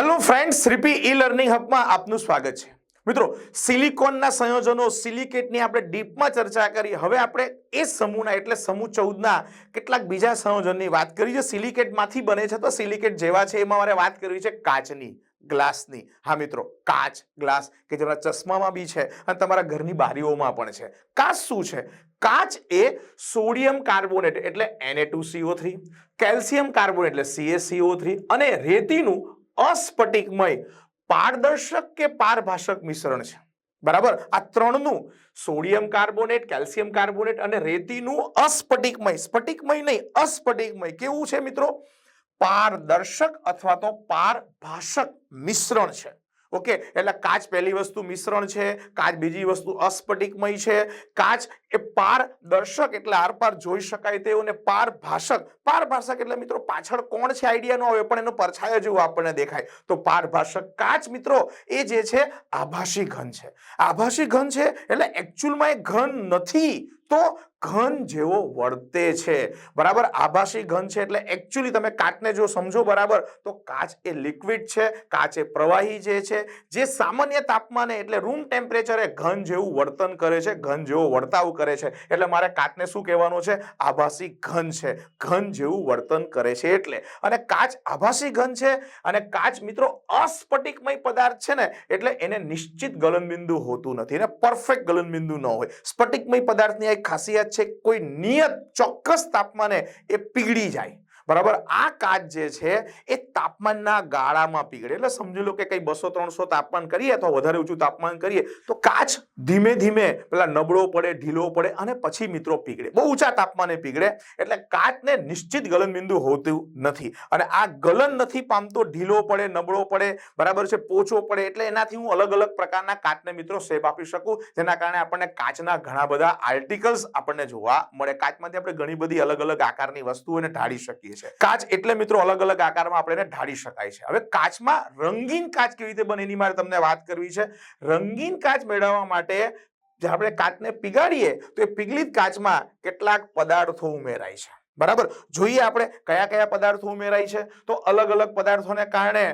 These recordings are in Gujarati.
હેલો ફ્રેન્ડ્સ શ્રીપી ઈ લર્નિંગ હબમાં આપનું સ્વાગત છે. મિત્રો, સિલિકોનના સંયોજનો, સિલિકેટની આપણે ડીપમાં ચર્ચા કરી. હવે આપણે એ સમૂહના, એટલે સમૂહ ચૌદના કેટલાક બીજા સંયોજનની વાત કરી. છે સિલિકેટમાંથી બને છે, તો સિલિકેટ જેવા છે, એમાં મારે વાત કરવી છે કાચની, ગ્લાસની. હા મિત્રો, કાચ, ગ્લાસ, કે જેના ચશ્મામાં બી છે, અને તમારા ઘરની બારીઓમાં પણ છે. કાચ શું છે? કાચ એ સોડિયમ કાર્બોનેટ, એટલે Na2CO3 કેલ્શિયમ કાર્બોનેટ, એટલે CaCO3 અને રેતીનું અસ્ફટિકમય પારદર્શક કે પારભાષક મિશ્રણ છે. બરાબર? આ ત્રણનું સોડિયમ કાર્બોનેટ, કેલ્શિયમ કાર્બોનેટ અને રેતીનું અસ્ફટિકમય, સ્ફટિકમય નહીં, અસ્ફટિકમય. કેવું છે મિત્રો? પારદર્શક અથવા તો પારભાષક મિશ્રણ છે. ઓકે? એટલે કાચ પહેલી વસ્તુ મિશ્રણ છે, કાચ બીજી વસ્તુ અસ્ફટિકમય છે. કાચ એ પારદર્શક એટલે આરપાર જોઈ શકાય તેવું ને પારભાષક. પારભાષક એટલે મિત્રો પાછળ કોણ છે આઈડિયા નો? આવે પણ એનો પરછાયો જેવું આપણને દેખાય. તો પારભાષક કાચ મિત્રો, એ જે છે, આભાસી ઘન છે. આભાસી ઘન છે એટલે એકચ્યુઅલમાં એ ઘન નથી. તો ઘન જેવો વર્તે છે. બરાબર? આભાસી ઘન છે એટલે એકચ્યુઅલી તમે કાચને જો સમજો બરાબર, તો કાચ એ લિક્વિડ છે, કાચ એ પ્રવાહી જે છે, જે સામાન્ય તાપમાને એટલે રૂમ ટેમ્પરેચરે ઘન જેવું વર્તન કરે છે, ઘન જેવો વર્તાવ કરે છે. એટલે મારે કાચને શું કહેવાનું છે? આભાસી ઘન છે. ઘન જેવું વર્તન કરે છે એટલે. અને કાચ આભાસી ઘન છે અને કાચ મિત્રો અસ્ફટિકમય પદાર્થ છે ને, એટલે એને નિશ્ચિત ગલનબિંદુ હોતું નથી. ને પરફેક્ટ ગલનબિંદુ ન હોય. સ્ફટિકમય પદાર્થની એક ખાસિયત છે કોઈ નિયત ચોક્કસ તાપમાને એ પીગળી જાય. બરાબર? આ કાચ જે છે એ તાપમાનના ગાળામાં પીગળે. એટલે સમજી લો કે કઈ બસો, ત્રણસો તાપમાન કરીએ અથવા વધારે ઊંચું તાપમાન કરીએ, તો કાચ ધીમે ધીમે પેલા નબળો પડે, ઢીલો પડે અને પછી મિત્રો પીગળે. બહુ ઊંચા તાપમાને પીગળે, એટલે કાચને નિશ્ચિત ગલનબિંદુ હોતું નથી. અને આ ગલન નથી પામતો, ઢીલો પડે, નબળો પડે, બરાબર છે, પોચો પડે, એટલે એનાથી હું અલગ અલગ પ્રકારના કાચને મિત્રો શેપ આપી શકું, જેના કારણે આપણને કાચના ઘણા બધા આર્ટિકલ્સ આપણને જોવા મળે. કાચમાંથી આપણે ઘણી બધી અલગ અલગ આકારની વસ્તુઓને ઢાળી શકીએ છીએ. કાચ એટલે મિત્રો અલગ અલગ આકારમાં આપણે એને ઢાળી શકાય છે. હવે કાચમાં રંગીન કાચ કેવી રીતે બને એની મારે તમને વાત કરવી છે. રંગીન કાચ મેળવવા માટે જે આપણે કાચને પીગાડીએ તો એ પીગલિત કાચમાં કેટલાક પદાર્થો ઉમેરાય છે. બરાબર? જોઈએ આપણે કયા કયા પદાર્થો ઉમેરાય છે. તો અલગ અલગ પદાર્થોને કારણે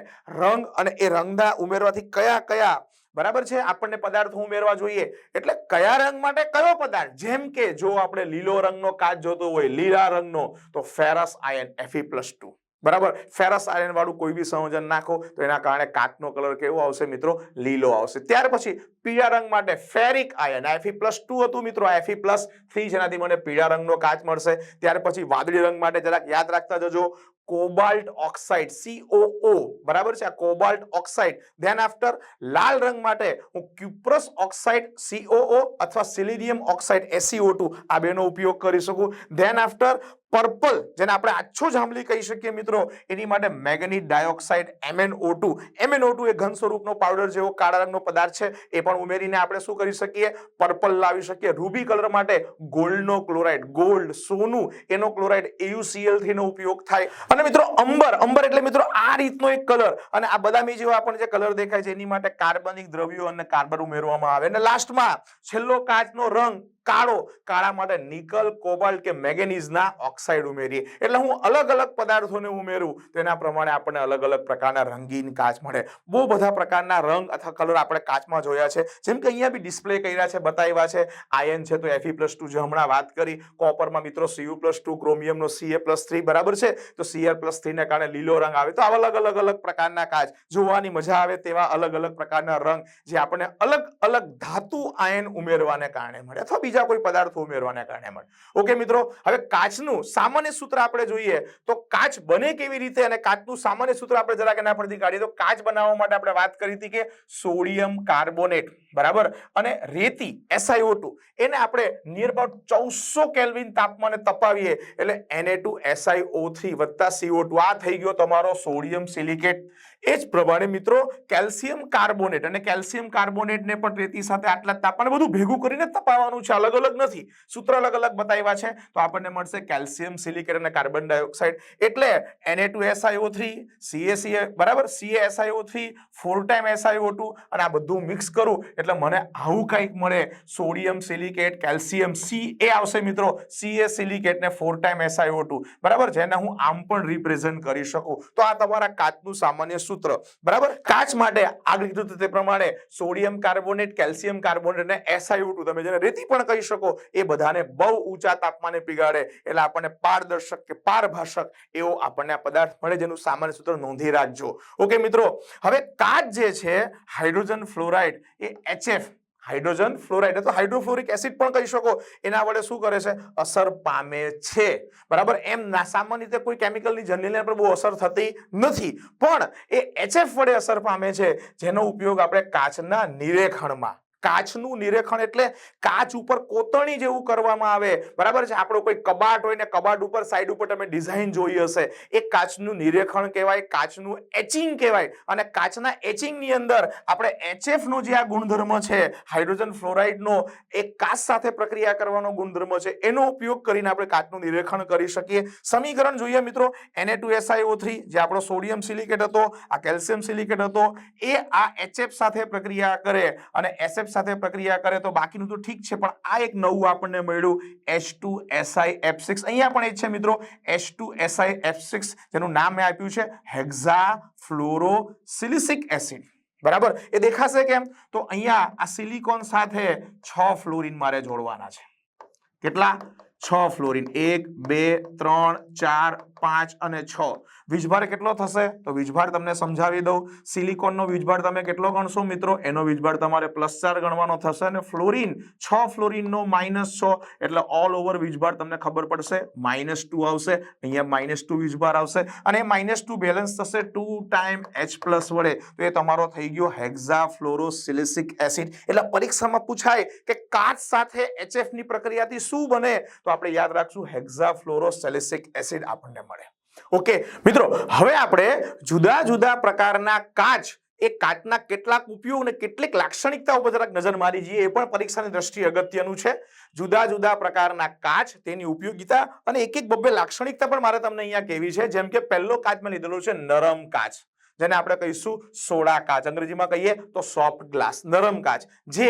રંગ અને એ રંગના ઉમેરવાથી કયા કયા બરાબર છે? આપણને પદાર્થો ઉમેરવા જોઈએ. એટલે કયા રંગ માટે કયો પદાર્થ? જેમ કે જો આપણે લીલો રંગનો કાચ જોતો હોય, લીલા રંગનો, તો ફેરસ આયન Fe+2 બરાબર? ફેરસ આયન વાળું કોઈ બી સંયોજન નાખો તો એના કારણે કાચનો કલર કેવો આવશે મિત્રો? લીલો આવશે. ત્યાર પછી પીળા રંગ માટે ફેરિક આયન Fe+2 હતું મિત્રો એફી પ્લસ થ્રી જેનાથી મને પીળા રંગનો કાચ મળશે. ત્યાર પછી વાદળી રંગ માટે જરાક યાદ રાખતા જજો, કોબાલ્ટ ઓક્સાઇડ સીઓઓ બરાબર છે? આ કોબાલ્ટ ઓક્સાઇડ. ધેન આફ્ટર લાલ રંગ માટે હું ક્યુપ્રસ ઓક્સાઇડ સીઓઓ અથવા સિલિડિયમ ઓક્સાઇડ SiO2 આ બેનો ઉપયોગ કરી શકું. ધેન આફ્ટર પર્પલ જેને આપણે આછો જાંબલી કહી શકીએ મિત્રો. એની માટે મેગ્નીઝ ડાયોક્સાઇડ MnO2 MnO2 એ ઘન સ્વરૂપનો પાવડર જેવો કાળા રંગનો પદાર્થ છે. એ પણ ઉમેરીને આપણે શું કરી શકીએ? પર્પલ લાવી શકીએ. રૂબી કલર માટે ગોલ્ડનો ક્લોરાઇડ ગોલ્ડ સોનું, એનો ક્લોરાઇડ AuCl3 થીનો ઉપયોગ થાય. અને મિત્રો અંબર અંબર એટલે મિત્રો આ રીતનો એક કલર અને આ બદામી જેવો આપણને જે કલર દેખાય છે, એની માટે કાર્બનિક દ્રવ્યો અને કાર્બન ઉમેરવામાં આવે. અને લાસ્ટમાં છેલ્લો કાચનો રંગ કાળો, કાળા માટે નિકલ, કોબાલ્ટ કે મેગેનીઝના ઓક્સાઇડ ઉમેરીએ. એટલે હું અલગ અલગ પદાર્થોને ઉમેરું તો એના પ્રમાણે આપણને અલગ અલગ પ્રકારના રંગીન કાચ મળે. બહુ બધા પ્રકારના રંગ અથવા કલર આપણે કાચમાં જોયા છે. જેમ કે અહીંયા બી ડિસ્પ્લે કર્યા છે, બતાવ્યા છે. આયન છે તો એફી પ્લસ ટુ જે હમણાં વાત કરી. કોપરમાં મિત્રો સીયુ પ્લસ ટુ ક્રોમિયમનો સીએ પ્લસ થ્રી બરાબર છે? તો Cl+3 ને કારણે લીલો રંગ આવે. તો આવા અલગ અલગ અલગ પ્રકારના કાચ. જોવાની મજા આવે તેવા અલગ અલગ પ્રકારના રંગ જે આપણને અલગ અલગ ધાતુ આયન ઉમેરવાને કારણે મળે. અથવા બીજા કોઈ પદાર્થો ઉમેરવાને કારણે મળે. ઓકે મિત્રો, હવે કાચનું સામાન્ય સૂત્ર આપણે જોઈએ તો કાચ બને કેવી રીતે અને કાચનું સામાન્ય સૂત્ર આપણે જરાક એના પરથી કાઢીએ તો કાચ બનાવવા માટે આપણે વાત કરી હતી કે સોડિયમ કાર્બોનેટ, બરાબર? અને રેતી SiO2 એને આપણે નિયર અબાઉટ ચૌદસો કેલ્વિન તાપમાને તપાવીએ. એટલે Na2SiO3 વત્તા CO2 આ થઈ ગયો તમારો સોડિયમ સિલિકેટ. એ જ પ્રમાણે મિત્રો કેલ્શિયમ કાર્બોનેટ અને કેલ્શિયમ કાર્બોનેટને પણ રેતી સાથે આટલા જ તાપમાને બધું ભેગું કરીને તપાવવાનું છે. અલગ અલગ નથી. સૂત્ર અલગ અલગ બતાવ્યા છે. તો આપણને મળશે કેલ્શિયમ સિલિકેટ અને કાર્બન ડાયોક્સાઇડ. એટલે Na2SiO3 C A C A બરાબર? CaSiO3 ફોર ટાઈમ SiO2 અને આ બધું મિક્સ કરું. એટલે મને આવું કંઈક મળે. Sodium silicate, calcium C A આવશે મિત્રો. Ca સિલિકેટને ફોર ટાઈમ SiO2 બરાબર? જેને હું આમ પણ રિપ્રેઝન્ટ કરી શકું. તો આ તમારા કાચનું સામાન્ય સૂત્ર સૂત્ર. બરાબર? કાચ માટે આગળ કીધું તે પ્રમાણે સોડિયમ કાર્બોનેટ, કેલ્શિયમ કાર્બોનેટ અને SiO2 તમે જેને રેતી પણ કહી શકો, એ બધાને બહુ ઊંચા તાપમાને પીગાડે. એટલે આપણને પારદર્શક કે પારભાષક એવો આપણને આ પદાર્થ મળે જેનું સામાન્ય સૂત્ર નોંધી રાખજો. ઓકે મિત્રો, હવે કાચ જે છે, હાઇડ્રોજન ફ્લોરાઇડ એ HF હાઇડ્રોજન, ફ્લોરાઇડ તો હાઇડ્રોફ્લોરિક એસિડ પણ કહી શકો. એના વડે શું કરે છે? અસર પામે છે. બરાબર? એમ ના, સામાન્ય રીતે કોઈ કેમિકલની જનરલી પર બહુ અસર થતી નથી. પણ એ એચએફ વડે અસર પામે છે. જેનો ઉપયોગ આપણે કાચના નિરેખણમાં કાચનું નિરેખણ એટલે કાચ ઉપર કોતરણી જેવું કરવામાં આવે. બરાબર છે? આપણો કોઈ કબાટ હોય ને કબાટ ઉપર સાઈડ ઉપર તમે ડિઝાઇન જોઈ હશે. એ કાચનું નિરેખણ કહેવાય, કાચનું એચિંગ કહેવાય અને કાચના એચિંગની અંદર આપણે એચએફનો જે આ ગુણધર્મ છે હાઇડ્રોજન ફ્લોરાઇડનો એ કાચ સાથે પ્રક્રિયા કરવાનો ગુણધર્મ છે, એનો ઉપયોગ કરીને આપણે કાચનું નિરીક્ષણ કરી શકીએ. સમીકરણ જોઈએ મિત્રો Na2SiO3 જે આપણો સોડિયમ સિલિકેટ હતો, આ કેલ્શિયમ સિલિકેટ હતો, એ આ એચએફ સાથે પ્રક્રિયા કરે અને SF સાથે પ્રક્રિયા કરે તો બાકીનું તો ઠીક છે, પણ આ એક નવું આપણને મળ્યું H2SiF6 અહીંયા પણ એ છે મિત્રો H2SiF6 જેનું નામ મેં આપ્યું છે હેક્ઝા ફ્લોરોસિલિસિક એસિડ બરાબર? એ દેખાશે કેમ? તો અહીંયા આ સિલિકોન સાથે છ ફ્લોરિન મારે જોડવાના છે. કેટલા? છ ફ્લોરિન. એક, બે, ત્રણ, ચાર, પાંચ અને છ. વીજભાર કેટલો થશે? તો વીજભાર તમને સમજાવી દઉં. સિલિકોનનો વીજભાર તમે કેટલો ગણશો મિત્રો? એનો વીજભાર તમારે પ્લસ ચાર ગણવાનો થશે અને ફ્લોરિન, છ ફ્લોરિનનો માઇનસ છ. એટલે ઓલ ઓવર વીજભાર તમને ખબર પડશે. માઇનસ ટુ આવશે. અહીંયા માઇનસ ટુ વીજભાર આવશે. અને માઇનસ ટુ બેલેન્સ થશે ટુ ટાઈમ એચ પ્લસ વડે. તો એ તમારો થઈ ગયો હેક્ઝા ફ્લોરોસિલિસિક એસિડ એટલે પરીક્ષામાં પૂછાય કે કાચ સાથે એચએફની પ્રક્રિયાથી શું બને? તો આપણે યાદ રાખશું હેક્ઝાફ્લોરોસેલિસિક એસિડ આપણને મળે. ઓકે, મિત્રો, હવે આપણે જુદા જુદા પ્રકારના કાચ, એ કાચના કેટલાક ઉપયોગ અને કેટલીક લાક્ષણિકતાઓ પર જરાક નજર મારી જઈએ, એ પણ પરીક્ષાની દ્રષ્ટિએ અગત્યનું છે. જુદા જુદા પ્રકારના કાચ, તેની ઉપયોગિતા અને એક એક બબ્બે લાક્ષણિકતા પણ મારે તમને અહીંયા કહેવી છે. જેમ કે પહેલો કાચ મેં લીધેલો છે નરમ કાચ. જેને આપણે કહીશું સોડા કાચ. અંગ્રેજીમાં કહીએ તો સોફ્ટ ગ્લાસ નરમ કાચ, જે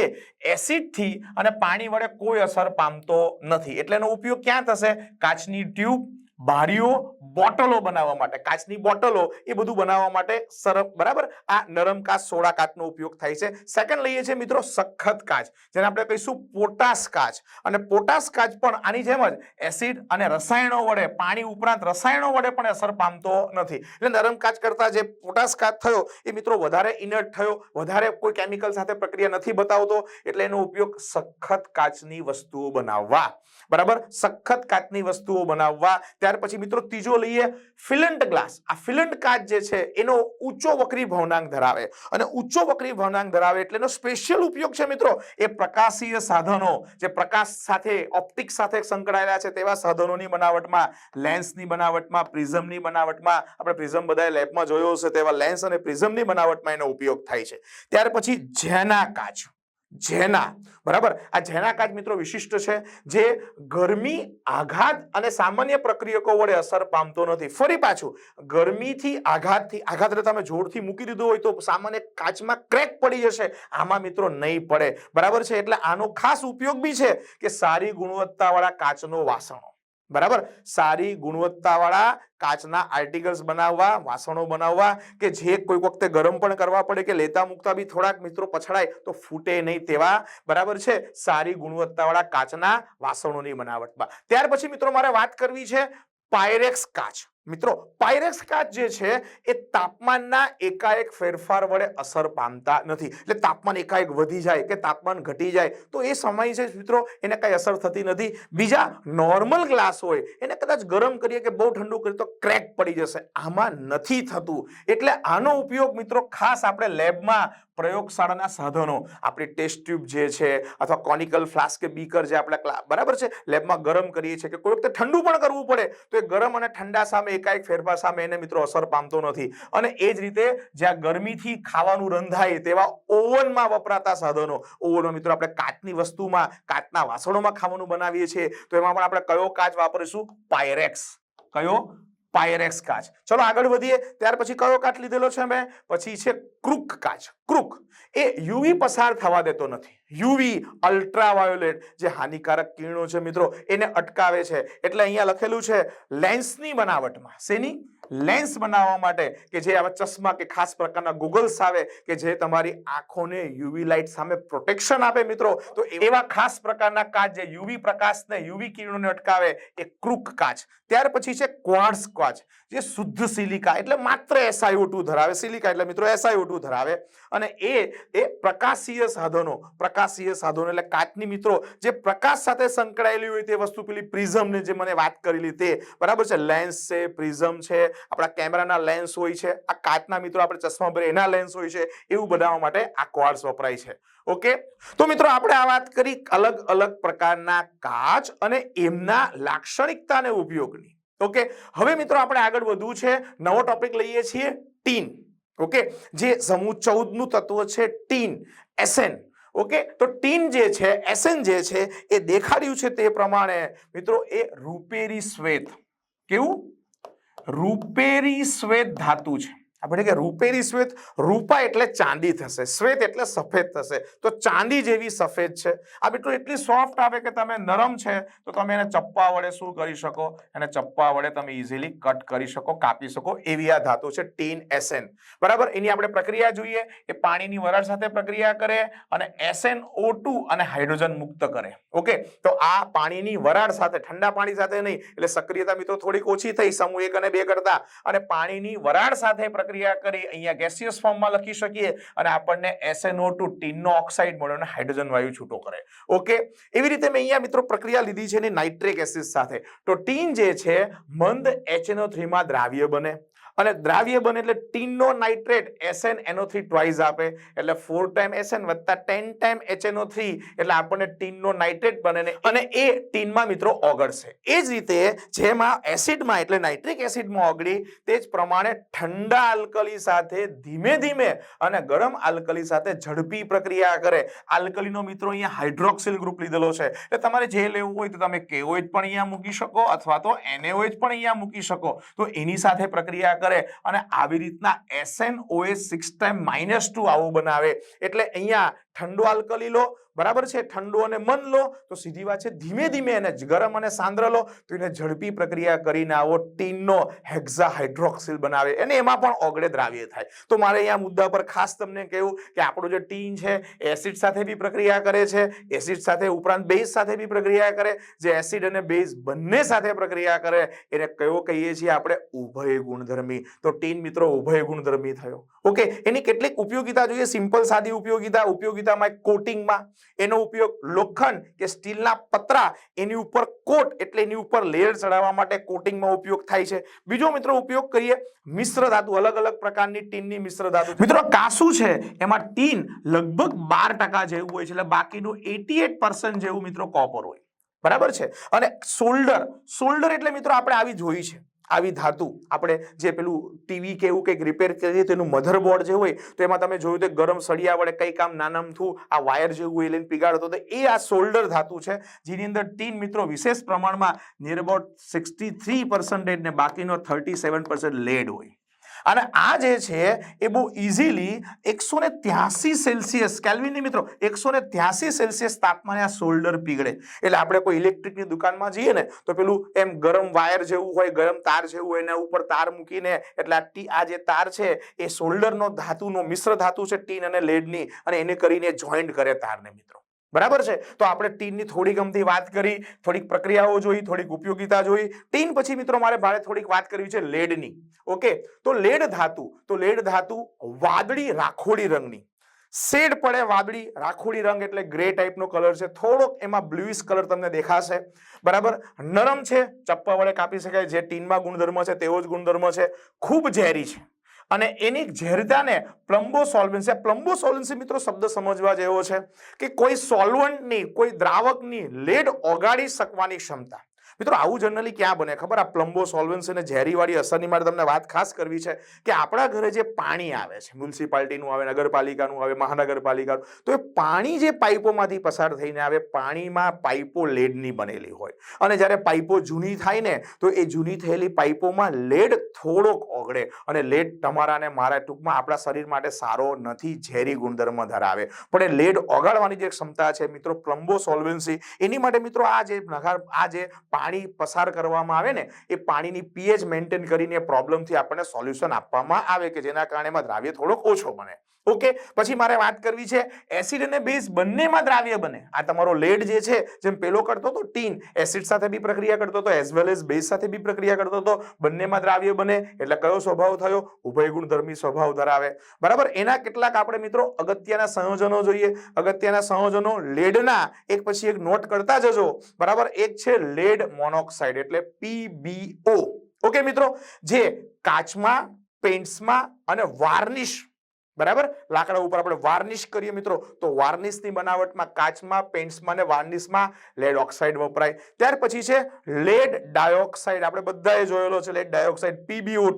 એસિડથી અને પાણી વડે કોઈ અસર પામતો નથી. એટલે એનો ઉપયોગ ક્યાં થશે? કાચની ટ્યુબ બારીઓ બોટલો બનાવવા માટે, કાચની બોટલો એ બધું બનાવવા માટે સરસ, બરાબર? આ નરમ કાચ, સોડા કાચનો ઉપયોગ થાય છે. સેકન્ડ લઈએ છીએ મિત્રો સખત કાચ, જેને આપણે કહીશું પોટાશ કાચ. અને પોટાશ કાચ પણ આની જેમ જ એસિડ અને રસાયણો વડે, પાણી ઉપરાંત રસાયણો વડે પણ અસર પામતો નથી. એટલે નરમ કાચ કરતા જે પોટાશ કાચ થયો, એ મિત્રો વધારે ઇનર્ટ થયો, વધારે કોઈ કેમિકલ સાથે પ્રક્રિયા નથી બતાવતો, એટલે એનો ઉપયોગ સખત કાચની વસ્તુઓ બનાવવા. બરાબર? સખત કાચની વસ્તુઓ બનાવવા. ત્યાર પછી મિત્રો ત્રીજો લઈએ ફિલન્ટ ગ્લાસ. આ ફિલન્ટ કાચ જે છે, એનો ઊંચો વક્રી ભવનાંક ધરાવે. અને ઊંચો વક્રી ભવનાંક ધરાવે એટલે એનો સ્પેશિયલ ઉપયોગ છે મિત્રો, એ પ્રકાશીય સાધનો. જે પ્રકાશ સાથે ઓપ્ટિક સાથે સંકળાયેલા છે તેવા સાધનોની બનાવટમાં લેન્સની બનાવટમાં પ્રિઝમની બનાવટમાં. આપણે પ્રિઝમ બધા લેબમાં જોયો હશે તેવા લેન્સ અને પ્રિઝમની બનાવટમાં એનો ઉપયોગ થાય છે. ત્યાર પછી જેના કાચ. જેના બરાબર? આ જેના કાચ મિત્રો વિશિષ્ટ છે, જે ગરમી, આઘાત અને સામાન્ય પ્રક્રિયકો વડે અસર પામતો નથી. ફરી પાછું, ગરમીથી આઘાતથી, આઘાત એટલે તમે જોરથી મૂકી દીધું હોય તો સામાન્ય કાચમાં ક્રેક પડી જશે. આમાં મિત્રો નહીં પડે. બરાબર છે? એટલે આનો ખાસ ઉપયોગ બી છે કે સારી ગુણવત્તાવાળા કાચનો વાસણો. બરાબર? સારી ગુણવત્તાવાળા, કાચના આર્ટિકલ્સ બનાવવા, વાસણો બનાવવા, કે જે કોઈ વખતે ગરમ પણ કરવા પડે કે લેતા મૂકતા બી થોડાક મિત્રો પછડાય, તો ફૂટે નહીં તેવા, બરાબર છે? સારી ગુણવત્તાવાળા કાચના વાસણોની બનાવટમાં. ત્યાર પછી મિત્રો મારે વાત કરવી છે પાયરેક્સ કાચ. મિત્રો, પાયરેક્સ કાચ જે છે, એ તાપમાનના એકાએક ફેરફાર વડે અસર પામતા નથી. એટલે તાપમાન એકાએક વધી જાય કે તાપમાન ઘટી જાય, તો એ સમય છે મિત્રો, એને કાંઈ અસર થતી નથી. બીજા નોર્મલ ગ્લાસ હોય, એને કદાચ ગરમ કરીએ કે બહુ ઠંડુ કરીએ તો ક્રેક પડી જશે. આમાં નથી થતું. એટલે આનો ઉપયોગ મિત્રો ખાસ આપણે લેબમાં પ્રયોગશાળાના સાધનો, આપણી ટેસ્ટ ટ્યુબ જે છે અથવા કોનિકલ ફ્લાસ્ક કે બીકર જે આપણે બરાબર છે? લેબમાં ગરમ કરીએ છીએ કે કોઈ વખતે ઠંડુ પણ કરવું પડે, તો એ ગરમ અને ઠંડા સામે એકાએક ફેરફાર સામે એને મિત્રો અસર પામતો નથી. અને એ જ રીતે જ્યાં ગરમીથી ખાવાનું રંધાય તેવા ઓવનમાં વપરાતા સાધનો, ઓવનમાં મિત્રો આપણે કાચની વસ્તુમાં, કાચના વાસણોમાં ખાવાનું બનાવીએ છીએ, તો એમાં પણ આપણે કયો કાચ વાપરીશું? પાયરેક્સ. કયો? પાયરેક્સ કાચ. ચલો આગળ વધીએ. ત્યાર પછી કયો કાચ લીધેલો છે મેં? પછી છે ક્રુક કાચ. ક્રુક. એ યુવી પસાર થવા દેતો નથી. યુવી અલ્ટ્રાવાયોલેટ જે હાનિકારક કિરણો છે મિત્રો, એને અટકાવે છે. એટલે અહીંયા લખેલું છે લેન્સની બનાવટમાં, શેની? લેન્સ બનાવવા માટે કે જે આવા ચશ્મા કે ખાસ પ્રકારના ગુગલ્સ આવે કે જે તમારી આંખોને યુવી લાઇટ સામે પ્રોટેક્શન આપે મિત્રો. તો એવા ખાસ પ્રકારના કાચ જે યુવી પ્રકાશને, યુવી કિરણોને અટકાવે એ ક્રુક કાચ. ત્યાર પછી છે ક્વાર્ટઝ કાચ, જે શુદ્ધ સિલિકા, એટલે માત્ર SiO2 ધરાવે. સિલિકા એટલે મિત્રો SiO2 ધરાવે. અને એ એ પ્રકાશીય સાધનો પ્રકાશીય સાધનો એટલે કાચની મિત્રો, જે પ્રકાશ સાથે સંકળાયેલી હોય તે વસ્તુ, પેલી પ્રિઝમને જે મને વાત કરેલી તે. બરાબર છે? લેન્સ છે, પ્રિઝમ છે, આપણા કેમેરાના લેન્સ હોય છે, આ કાચના મિત્રો આપણે ચશ્મા ભરે એના લેન્સ હોય છે, એવું બનાવવા માટે આ ક્વાર્ટઝ વપરાય છે. ઓકે? તો મિત્રો આપણે આ વાત કરી અલગ અલગ પ્રકારના કાચ અને એમના લાક્ષણિકતા અને ઉપયોગની. ઓકે? હવે મિત્રો આપણે આગળ વધવું છે, નવો ટોપિક લઈએ છીએ, ટીન. ઓકે? જે સમૂહ ચૌદનું તત્વ છે, ટીન. S N. ઓકે? તો ટીન જે છે, એસેન જે છે, એ દેખાડ્યું છે તે પ્રમાણે. મિત્રો, એ રૂપેરી શ્વેત. કેવું? રૂપેરી શ્વેત ધાતુ છે. આપણે કે રૂપેરી શ્વેત, રૂપા એટલે ચાંદી થશે, શ્વેત એટલે સફેદ થશે. તો ચાંદી જેવી સફેદ છે. આ મિત્રો એટલી સોફ્ટ આવે કે તમે નરમ છે, તો તમે એને ચપ્પા વડે શું કરી શકો? એને ચપ્પા વડે તમે ઇઝીલી કટ કરી શકો, કાપી શકો એવી આ ધાતુ છે ટીન એસેન બરાબર? એની આપણે પ્રક્રિયા જોઈએ એ પાણીની વરાળ સાથે પ્રક્રિયા કરે અને SnO2 અને હાઇડ્રોજન મુક્ત કરે. ઓકે? તો આ પાણીની વરાળ સાથે, ઠંડા પાણી સાથે નહીં, એટલે સક્રિયતા મિત્રો થોડીક ઓછી થઈ, સમૂહ એક અને બે કરતા. અને પાણીની વરાળ સાથે પ્રક્રિયા કરી, અહીંયા ગેસિયસ ફોર્મમાં લખી શકીએ અને આપણને SnO2 ટીનનો ઓક્સાઇડ મળ્યો અને હાઇડ્રોજન વાયુ છૂટો કરે. ઓકે એવી રીતે મેં અહીંયા મિત્રો પ્રક્રિયા લીધી છે એની નાઇટ્રિક એસિડ સાથે. તો ટીન જે છે, મંદ HNO3 માં દ્રાવ્ય બને. અને દ્રાવ્ય બને એટલે ટીનનો નાઇટ્રેટ SnNO3 ટ્વાઇસ આપે. એટલે 4 ટાઈમ SN વત્તા 10 ટાઈમ HNO3 એટલે આપણને ટીનનો નાઇટ્રેટ બને અને એ ટીનમાં મિત્રો ઓગળશે. એ જ રીતે જેમાં એસિડમાં એટલે નાઇટ્રિક એસિડમાં ઓગળી, તે જ પ્રમાણે ઠંડા આલ્કલી સાથે ધીમે ધીમે અને ગરમ આલ્કલી સાથે ઝડપી પ્રક્રિયા કરે. આલ્કલીનો મિત્રો અહીંયા હાઇડ્રોક્સિલ ગ્રુપ લીધેલો છે. એટલે તમારે જે લેવું હોય તો તમે KOH પણ અહીંયા મૂકી શકો અથવા તો NaOH પણ અહીંયા મૂકી શકો. તો એની સાથે પ્રક્રિયા કરે અને આવી રીતના S N O A six time minus two આવું બનાવે. એટલે અહીંયા ઠંડો આલ્કલી લો, બરાબર છે? ઠંડુ અને મન લો, તો સીધી વાત છે, ધીમે ધીમે એને ગરમ અને સાંદ્ર લો, તો એને ઝડપી પ્રક્રિયા કરીને આવો ટીનનો હેક્ઝા હાઇડ્રોક્સિલ બનાવે. અને એમાં પણ ઓગળે દ્રાવ્ય થાય. તો મારે અહીંયા મુદ્દા પર ખાસ તમને કહ્યું કે આપણું જે ટીન છે એસિડ સાથે બી પ્રક્રિયા કરે છે, એસિડ સાથે ઉપરાંત બેઝ સાથે બી પ્રક્રિયા કરે, જે એસિડ અને બેઝ બંને સાથે પ્રક્રિયા કરે, એને કયો કહીએ છીએ આપણે? ઉભય ગુણધર્મી. તો ટીન મિત્રો, ઉભય ગુણધર્મી થયો. ઓકે, એની કેટલીક ઉપયોગિતા જોઈએ? સિમ્પલ સાદી ઉપયોગિતા, ઉપયોગિતામાં કોટિંગમાં. એનો ઉપયોગ લોખંડ કે સ્ટીલના પતરા, એની ઉપર કોટ એટલે એની ઉપર લેયર ચડાવવા માટે કોટિંગમાં ઉપયોગ થાય છે. બીજો મિત્રો ઉપયોગ કરીએ, મિશ્ર ધાતુ, અલગ અલગ પ્રકારની ટીનની મિશ્ર ધાતુ મિત્રો, કાસુ છે, એમાં ટીન લગભગ બાર ટકા જેવું હોય છે, એટલે બાકીનું એટી એટ જેવું મિત્રો કોપર હોય. બરાબર છે? અને સોલ્ડર સોલ્ડર એટલે મિત્રો આપણે આવી જોઈ છે. આવી ધાતુ આપણે જે પેલું ટીવી કે એવું કંઈક રિપેર કરીએ તેનું મધરબોર્ડ જે હોય, તો એમાં તમે જોયું તો ગરમ સળિયા વડે કંઈક આમ નાનમથું આ વાયર જેવું એ લઈને પીગાડતો તો એ આ સોલ્ડર ધાતુ છે, જેની અંદર ટીન મિત્રો વિશેષ પ્રમાણમાં near about sixty three percentage ને બાકીનો થર્ટી સેવન લેડ હોય. અને આ જે છે, એ બહુ ઇઝીલી એકસો ને ત્યાસી સેલ્સિયસ કેલ્વિનની મિત્રો, એકસો ને ત્યાસી સેલ્સિયસ તાપમાને આ શોલ્ડર પીગળે. એટલે આપણે કોઈ ઇલેક્ટ્રિકની દુકાનમાં જઈએ ને, તો પેલું એમ ગરમ વાયર જેવું હોય, ગરમ તાર જેવું હોય, એના ઉપર તાર મૂકીને, એટલે આ આ જે તાર છે, એ શોલ્ડરનો ધાતુનો મિશ્ર ધાતુ છે ટીન અને લેડની અને એને કરીને જોઈન્ટ કરે તારને મિત્રો. બરાબર છે? તો આપણે ટીનની થોડી ગમતી વાત કરી, થોડીક પ્રક્રિયાઓ જોઈ, થોડીક ઉપયોગીતા જોઈ. ટીન પછી મિત્રો મારે ભારે થોડીક વાત કરવી છે લેડની. ઓકે? તો લેડ ધાતુ, તો લેડ ધાતુ વાદળી રાખોડી રંગની. શેડ પડે વાદળી રાખોડી રંગ એટલે ગ્રે ટાઈપનો કલર છે. થોડોક એમાં બ્લુઇશ કલર તમને દેખાશે. બરાબર? નરમ છે, ચપ્પા વડે કાપી શકાય. જે ટીનમાં ગુણધર્મ છે, તેવો જ ગુણધર્મ છે. ખૂબ ઝેરી છે. અને એની ઝેરતાને પ્લમ્બો સોલ્વન્સી પ્લમ્બો સોલ્વન્સી મિત્રો શબ્દ સમજવા જેવો છે કે કોઈ સોલ્વન્ટની, કોઈ દ્રાવકની લેડ ઓગાળી શકવાની ક્ષમતા. મિત્રો, આવું જનરલી ક્યાં બને? ખબર? આ પ્લમ્બો સોલ્વન્સ અને ઝેરીવાળી અસરની મારે તમને વાત ખાસ કરવી છે કે આપણા ઘરે જે પાણી આવે છે મ્યુનિસિપાલિટીનું આવે, નગરપાલિકાનું આવે, મહાનગરપાલિકાનું, તો એ પાણી જે પાઇપોમાંથી પસાર થઈને આવે, પાણીમાં પાઇપો લેડની બનેલી હોય. અને જ્યારે પાઇપો જૂની થાય ને, તો એ જૂની થયેલી પાઇપોમાં લેડ થોડોક ઓગળે અને લેડ તમારા અને મારા ટૂંકમાં આપણા શરીર માટે સારો નથી, ઝેરી ગુણધર્મ ધરાવે. પણ એ લેડ ઓગાળવાની જે ક્ષમતા છે, મિત્રો પ્લમ્બો સોલ્વન્સી એની માટે મિત્રો આ જે આ જે પાણી પસાર કરવામાં આવે ને, એ પાણીની પીએચ મેન્ટેન કરીને પ્રોબ્લેમથી આપણને સોલ્યુશન આપવામાં આવે કે જેના કારણે એમાં દ્રાવ્ય થોડોક ઓછો બને. ઓકે પછી મારે વાત કરવી છે એસિડ અને બેઝ બંનેમાં દ્રાવ્ય બને. આ તમારો લેડ જે છે, જેમ પેલો કરતો હતો ટીન એસિડ સાથે બી પ્રક્રિયા કરતો હતો એઝ વેલ એઝ બેઝ સાથે બી પ્રક્રિયા કરતો હતો બંનેમાં દ્રાવ્ય બને. એટલે કયો સ્વભાવ થયો? ઉભય ગુણધર્મી સ્વભાવ ધરાવે. બરાબર? એના કેટલાક આપણે મિત્રો અગત્યના સંયોજનો જોઈએ. અગત્યના સંયોજનો લેડના એક પછી એક નોટ કરતા જજો. બરાબર? એક છે લેડ મોનોક્સાઇડ એટલે પીબીઓ ઓકે મિત્રો? જે કાચમાં પેન્ટ્સમાં અને વાર્નિશ બરાબર? લાકડા ઉપર આપણે વાર્નિશ કરીએ મિત્રો. તો વાર્નિશની બનાવટમાં કાચમાં પેન્ટ્સમાં ને વાર્નિશમાં લેડ ઓક્સાઇડ વપરાય. ત્યાર પછી છે લેડ ડાયોક્સાઇડ આપણે બધાએ જોયેલો છે લેડ ડાયોક્સાઇડ પીબીઓ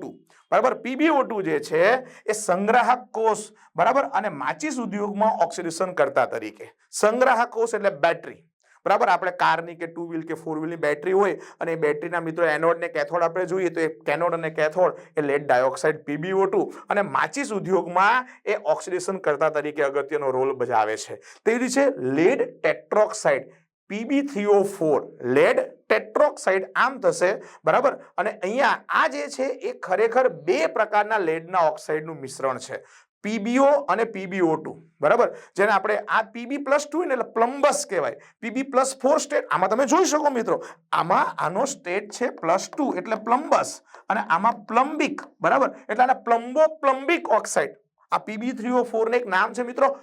બરાબર? પીબીઓ જે છે એ સંગ્રાહક કોષ. બરાબર? અને માચીસ ઉદ્યોગમાં ઓક્સિડેશન કરતા તરીકે. સંગ્રાહક કોષ એટલે બેટરી બરાબર? આપણે કારની કે ટુ વ્હીલ કે ફોર વ્હીલની બેટરી હોય અને એ બેટરીના મિત્રો એનોડ ને કેથોડ આપણે જોઈએ તો એ કેનોડ અને કેથોડ એ લેડ ડાયોક્સાઇડ પીબીઓ અને માચીસ ઉદ્યોગમાં એ ઓક્સિડેશન કરતા તરીકે અગત્યનો રોલ બજાવે છે. તેવી રીતે lead tetroxide P B three O four lead tetroxide આમ થશે, બરાબર? અને અહીંયા આ જે છે એ ખરેખર બે પ્રકારના લેડના ઓક્સાઇડનું મિશ્રણ છે. પીબીઓ અને પીબીઓ ટુ. બરાબર? જેને આપણે આ પીબી પ્લસ ટુ એટલે પ્લમ્બસ કહેવાય. પીબી પ્લસ ફોર સ્ટેટ, આમાં તમે જોઈ શકો મિત્રો. આમાં આનો સ્ટેટ છે પ્લસ ટુ, એટલે પ્લમ્બસ. અને આમાં પ્લમ્બિક, બરાબર? એટલે આને પ્લમ્બો પ્લમ્બિક ઓક્સાઇડ. આ P B three O four એક નામ છે મિત્રો.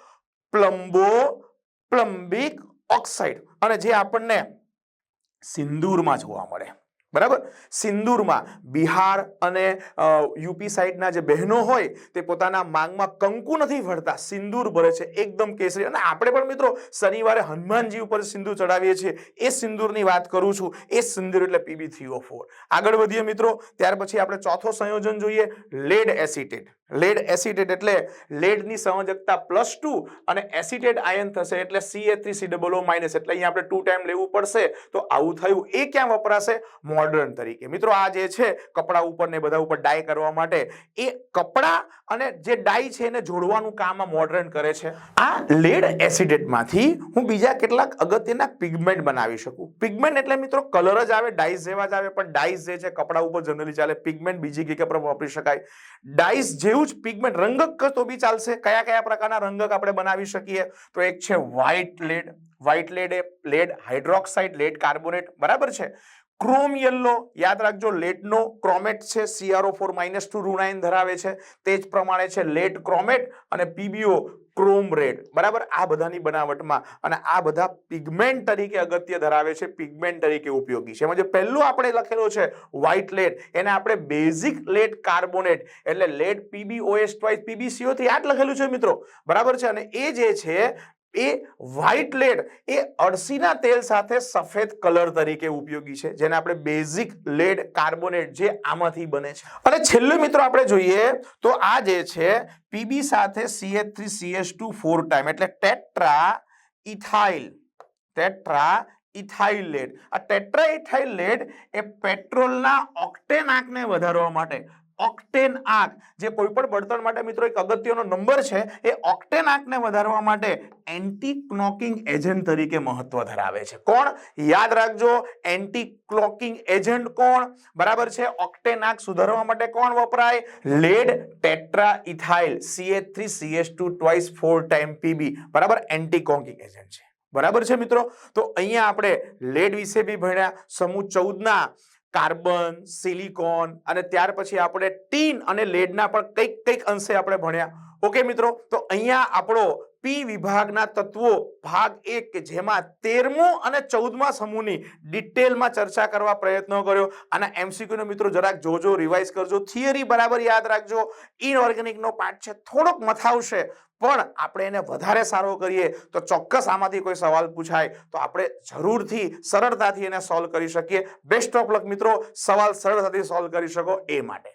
Plumbo plumbic oxide. અને જે આપણને સિંદૂરમાં જોવા મળે. બરાબર? સિંદૂરમાં બિહાર અને યુપી સાઈડના જે બહેનો હોય તે પોતાના માંગમાં કંકુ નથી ભરતા. સિંદૂર ભરે છે, એકદમ કેસરી. અને આપણે પણ મિત્રો શનિવારે હનુમાનજી ઉપર સિંદૂર ચડાવીએ છીએ, એ સિંદૂરની વાત કરું છું. એ સિંદૂર એટલે પીબી થ્રી આગળ વધીએ મિત્રો, ત્યાર પછી આપણે ચોથો સંયોજન જોઈએ, લેડ એસિટેટ લેડ એસિટેટ એટલે લેડની સંયોજકતા પ્લસ ટુ અને એસિટેટ આયન થશે એટલે C A three C double minus એટલે અહીંયા આપણે ટુ ટાઈમ લેવું પડશે. તો આવું થયું. એ ક્યાં વપરાશે? મોડર્ન તરીકે. મિત્રો, આ જે છે, કપડા ઉપર ને બધા ઉપર ડાય કરવા માટે, એ કપડા અને જે ડાય છે એને જોડવાનું કામ આ મોડર્ન કરે છે. આ લેડ એસિડેટમાંથી હું બીજા કેટલાક અગત્યના પિગમેન્ટ બનાવી શકું. પિગમેન્ટ એટલે મિત્રો કલર જ આવે ડાઈસ જેવા જ આવે, પણ ડાઈસ જે છે, કપડા ઉપર જનરલી ચાલે પિગમેન્ટ બીજી જગ્યા પર વાપરી શકાય. ડાઈસ જેવું જ પિગમેન્ટ રંગક તો બી ચાલશે. કયા કયા પ્રકારના રંગક આપણે બનાવી શકીએ? તો એક છે વ્હાઇટ લેડ વ્હાઇટ લેડ એ લેડ હાઇડ્રોક્સાઇડ લેડ કાર્બોનેટ બરાબર છે? ક્રોમ યલો યાદ રાખજો લેટનો ક્રોમેટ છે C R O four minus two રુનાઇન ધરાવે છે. તે જ પ્રમાણે છે લેટ ક્રોમેટ અને પીબીઓ ક્રોમ રેડ બરાબર? આ બધાની બનાવટમાં અને આ બધા પિગમેન્ટ તરીકે અગત્ય ધરાવે છે પિગમેન્ટ તરીકે ઉપયોગી છે. એમાં જે પહેલું આપણે લખેલો છે વ્હાઇટ લેટ એને આપણે બેઝિક લેટ કાર્બોનેટ એટલે lead P B O S twice પીબીસીઓથી આ જ લખેલું છે મિત્રો. બરાબર છે? અને એ જે છે એ વ્હાઇટ લેડ એ અળસીના તેલ સાથે સફેદ કલર તરીકે ઉપયોગી છે, જેને આપણે બેઝિક લેડ કાર્બોનેટ જે આમાંથી બને છે. અને છેલ્લું મિત્રો આપણે જોઈએ તો આ જે છે પીબી સાથે CH three CH two four time એટલે tetra ethyl tetra ethyl lead આ ટેટ્રા ઇથાઇલ લેડ એ પેટ્રોલના ઓક્ટેન આંકને વધારવા માટે ઓક્ટેન આંક. જે કોઈ પણ બળતણ માટે મિત્રો એક અગત્યનો નંબર છે, એ ઓક્ટેન આંકને વધારવા માટે એન્ટી ક્લોકિંગ એજન્ટ તરીકે મહત્વ ધરાવે છે. કોણ? યાદ રાખજો એન્ટી ક્લોકિંગ એજન્ટ કોણ? બરાબર છે? ઓક્ટેન આંક સુધારવા માટે કોણ વપરાય? Lead tetra ethyl C H three C H two twice four time P B બરાબર? એન્ટી ક્લોકિંગ એજન્ટ છે. બરાબર છે મિત્રો? તો અહીંયા આપણે લેડ વિશે બી ભણ્યા, સમૂહ ચૌદના કાર્બન, સિલિકોન અને ત્યાર પછી આપણે ટીન અને લેડના પણ કંઈક કંઈક અંશે આપણે ભણ્યા. ઓકે મિત્રો? તો અહીંયા આપણો પી વિભાગના તત્વો, ભાગ એક, કે જેમાં તેરમો અને ચૌદમા સમૂહની ડિટેલમાં ચર્ચા કરવા પ્રયત્ન કર્યો. અને એમસીક્યુનો મિત્રો જરાક જોજો, રિવાઇઝ કરજો. થિયરી બરાબર યાદ રાખજો. ઇનઓર્ગેનિકનો પાઠ છે, થોડોક મથાવશે, પણ આપણે એને વધારે સારો કરીએ તો ચોક્કસ આમાંથી કોઈ સવાલ પૂછાય તો આપણે જરૂરથી સરળતાથી એને સોલ્વ કરી શકીએ. બેસ્ટ ઓફ લક મિત્રો, સવાલ સરળતાથી સોલ્વ કરી શકો એ માટે.